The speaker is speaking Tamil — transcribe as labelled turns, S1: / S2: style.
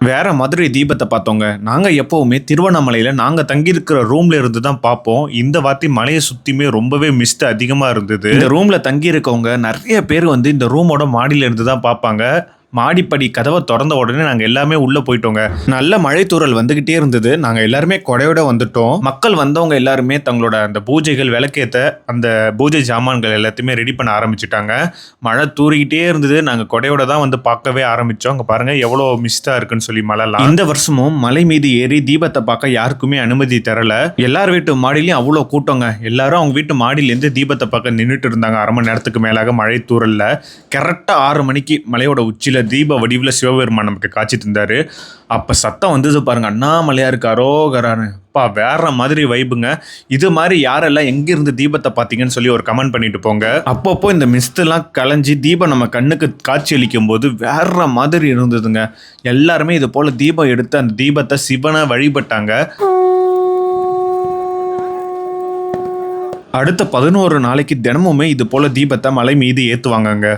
S1: வேற மதுரை தீபத்தை பார்த்தோங்க. நாங்கள் எப்போவுமே திருவண்ணாமலையில் நாங்கள் தங்கியிருக்கிற ரூம்ல இருந்து தான் பார்ப்போம். இந்த வாட்டி மலையை சுற்றியுமே ரொம்பவே மிஸ்ட் அதிகமாக இருந்தது. இந்த ரூம்ல தங்கியிருக்கவங்க நிறைய பேர் வந்து இந்த ரூமோட மாடியில இருந்து தான் பார்ப்பாங்க. மாடிப்படி கதவை திறந்த உடனே நாங்க எல்லாமே உள்ள போயிட்டோங்க. நல்ல மழைத்தூறல் வந்துகிட்டே இருந்தது. நாங்க எல்லாருமே கொடையோட வந்துட்டோம். மக்கள் வந்தவங்க எல்லாருமே தங்களோட அந்த பூஜைகள் விளக்கேத்த அந்த பூஜை ஜாமான்கள் எல்லாத்தையுமே ரெடி பண்ண ஆரம்பிச்சிட்டாங்க. மழை தூறிக்கிட்டே இருந்தது. நாங்க கொடையோட தான் வந்து பார்க்கவே ஆரம்பிச்சோம். அங்க பாருங்க எவ்வளோ மிஸ்டா இருக்குன்னு சொல்லி மழைலாம். இந்த வருஷமும் மலை மீது ஏறி தீபத்தை பார்க்க யாருக்குமே அனுமதி தரல. எல்லார் வீட்டு மாடியிலயும் அவ்வளோ கூட்டங்க. எல்லாரும் அவங்க வீட்டு மாடியிலேருந்து தீபத்தை பார்க்க நின்றுட்டு இருந்தாங்க. அரை மணி நேரத்துக்கு மேலாக மழை தூறல்ல. கரெக்டாக ஆறு மணிக்கு மலையோட உச்சியில தீப வடிவில் சிவபெருமான் நமக்கு காட்சி தந்தாரு. அப்போ சத்தம் வந்தது பாருங்க அண்ணாமலையா இருக்காரோ அப்பா வேற மாதிரி வைபுங்க. இது மாதிரி யாரெல்லாம் எங்கிருந்து தீபத்தை பார்த்தீங்கன்னு சொல்லி ஒரு கமெண்ட் பண்ணிட்டு போங்க. அப்பப்போ இந்த மிஸ்தெல்லாம் கலைஞ்சி தீபம் நம்ம கண்ணுக்கு காட்சி அளிக்கும் போது வேற மாதிரி இருந்ததுங்க. எல்லாருமே இது போல தீபம் எடுத்து அந்த தீபத்தை சிவனை வழிபட்டாங்க. அடுத்த பதினோரு நாளைக்கு தினமுமே இது போல தீபத்தை மலை மீது ஏற்றுவாங்கங்க